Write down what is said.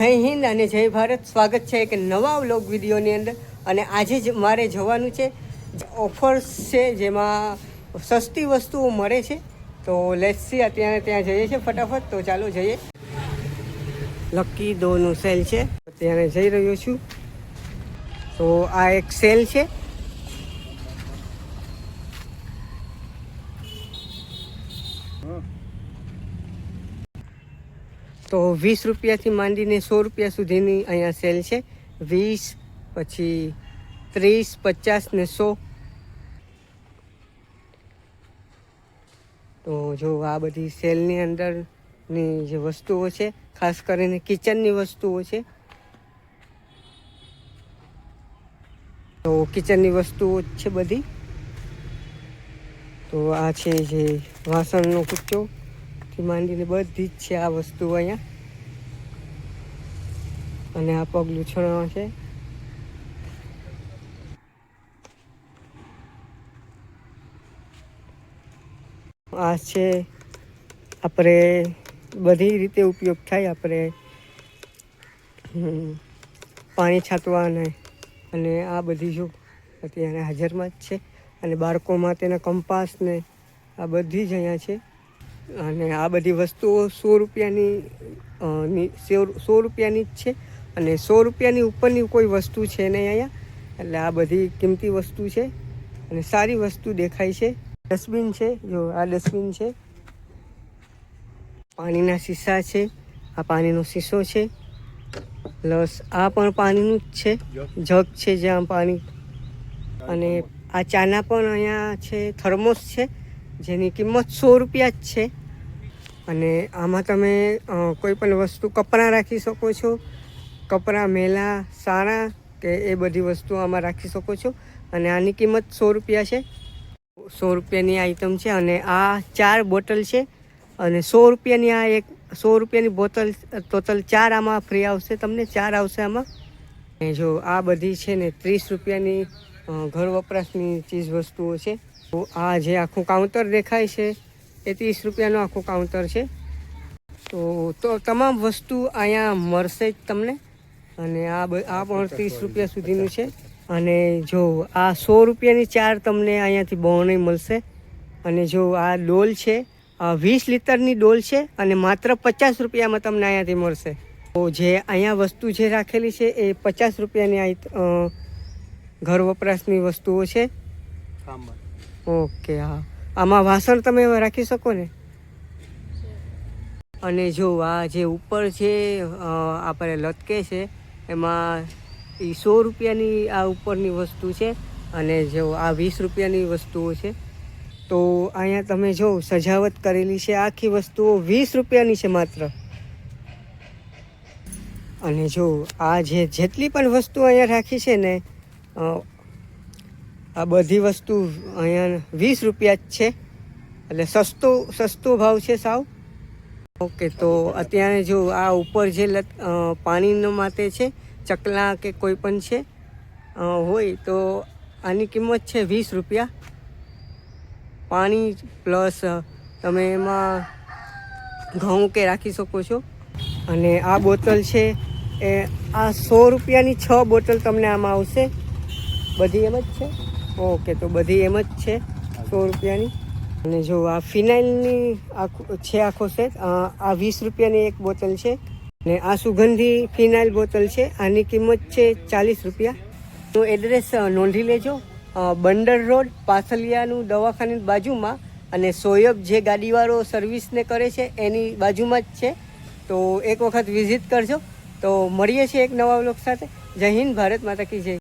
જય હિન્દ અને જય ભારત. સ્વાગત છે એક નવા વ્લોગ વિડીયોની અંદર. અને આજે જ મારે જવાનું છે. ઓફર્સ છે જેમાં સસ્તી વસ્તુઓ મળે છે. તો લેટ્સી અત્યારે ત્યાં જઈએ છીએ ફટાફટ. તો ચાલો જઈએ. લકી દોનું સેલ છે. અત્યારે જઈ રહ્યો છું. તો આ એક સેલ છે. તો વીસ રૂપિયાથી માંડીને સો રૂપિયા સુધીની અહીંયા સેલ છે. વીસ, પછી ત્રીસ, પચાસ ને સો. તો જો આ બધી સેલની અંદરની જે વસ્તુઓ છે, ખાસ કરીને કિચનની વસ્તુઓ છે. તો કિચનની વસ્તુઓ છે બધી. તો આ છે જે વાસણનો કુચ્ચો થી માંડીને બધી જ છે આ વસ્તુ અહીંયા. અને આ પગલું છણવા છે. આ છે આપણે બધી રીતે ઉપયોગ થાય આપણે પાણી છાંટવા અને આ બધી જો અત્યારે હાજરમાં જ છે. અને બાળકો માટેના કંપાસ ને આ બધી જ અહીંયા છે. અને આ બધી વસ્તુઓ સો રૂપિયાની સો- રૂપિયાની જ છે. અને સો રૂપિયાની ઉપરની કોઈ વસ્તુ છે નહીં અહીંયા. એટલે આ બધી કિંમતી વસ્તુ છે. અને સારી વસ્તુ દેખાય છે. ડસ્ટબિન છે. જો આ ડસ્ટબિન છે. પાણીના સીસા છે. આ પાણીનો સીસો છે. પ્લસ આ પણ પાણીનું જ છે. જગ છે જ્યાં પાણી. અને આ ચાના પણ અહીંયા છે. થર્મોસ છે. જેની કિંમત સો રૂપિયા જ છે. અને આમાં તમે કોઈ પણ વસ્તુ કપડાં રાખી શકો છો? કપડાં મેલા, સારા કે એ બધી વસ્તુ આમાં રાખી શકો છો? અને આની કિંમત સો રૂપિયા છે. સો રૂપિયાની આઈટમ છે અને આ ચાર બોટલ છે અને સો રૂપિયાની આ એક, સો રૂપિયાની બોટલ, ટોટલ ચાર આમાં ફ્રી આવશે તમને, ચાર આવશે આમાં. જો આ બધી છે ને ત્રીસ રૂપિયાની ઘર વપરાશની ચીજ વસ્તુઓ છે. તો આ જે આખું કાઉન્ટર દેખાય છે એ ત્રીસ રૂપિયાનું આખું કાઉન્ટર છે. તો તો તમામ વસ્તુ અહીંયા મળશે જ તમને. અને આ આ પણ ત્રીસ રૂપિયા સુધીનું છે. અને જો આ સો રૂપિયાની ચાર તમને અહીંયાથી બહોળી મળશે. અને જો આ ડોલ છે આ વીસ લીટરની ડોલ છે અને માત્ર પચાસ રૂપિયામાં તમને અહીંયાથી મળશે. તો જે અહીંયા વસ્તુ જે રાખેલી છે એ પચાસ રૂપિયાની આઈ- ઘર વપરાશની વસ્તુઓ છે. ઓકે હા. આમાં વાસણ તમે રાખી શકો ને? અને જો આ જે ઉપર છે આપણે લટકે છે, એમાં એ સો રૂપિયાની આ ઉપરની વસ્તુ છે અને જો આ વીસ રૂપિયાની વસ્તુઓ છે. તો અહીંયા તમે જો સજાવટ કરેલી છે, આખી વસ્તુઓ વીસ રૂપિયાની છે માત્ર. અને જો આ જે જેટલી પણ વસ્તુ અહીંયા રાખી છે ને આ બધી વસ્તુ અહીંયા વીસ રૂપિયા જ છે. એટલે સસ્તો સસ્તો ભાવ છે સાવ. ઓકે, તો અત્યારે જો આ ઉપર જે પાણીનો માટે છે, ચકલા કે કોઈ પણ છે હોય તો આની કિંમત છે વીસ રૂપિયા. પાણી પ્લસ તમે એમાં ઘઉં કે રાખી શકો છો. અને આ બોટલ છે એ, આ સો રૂપિયાની છ બોટલ તમને આમાં આવશે. બધી એમ જ છે. ઓકે, તો બધી એમ જ છે, સો રૂપિયાની. અને જો આ ફિનાઇલની આખો છે આખો સેટ આ વીસ રૂપિયાની એક બોટલ છે, ને આ સુગંધી ફિનાઇલ બોટલ છે, આની કિંમત છે ચાલીસ રૂપિયા. તો એડ્રેસ નોંધી લેજો. બંડર રોડ, પાથલિયાનું દવાખાની બાજુમાં, અને સોયબ જે ગાડીવાળો સર્વિસને કરે છે, એની બાજુમાં જ છે. તો એક વખત વિઝિટ કરજો. તો મળીએ છીએ એક નવા વ્લોગ સાથે. જય હિન્દ, ભારત માતા કી જય.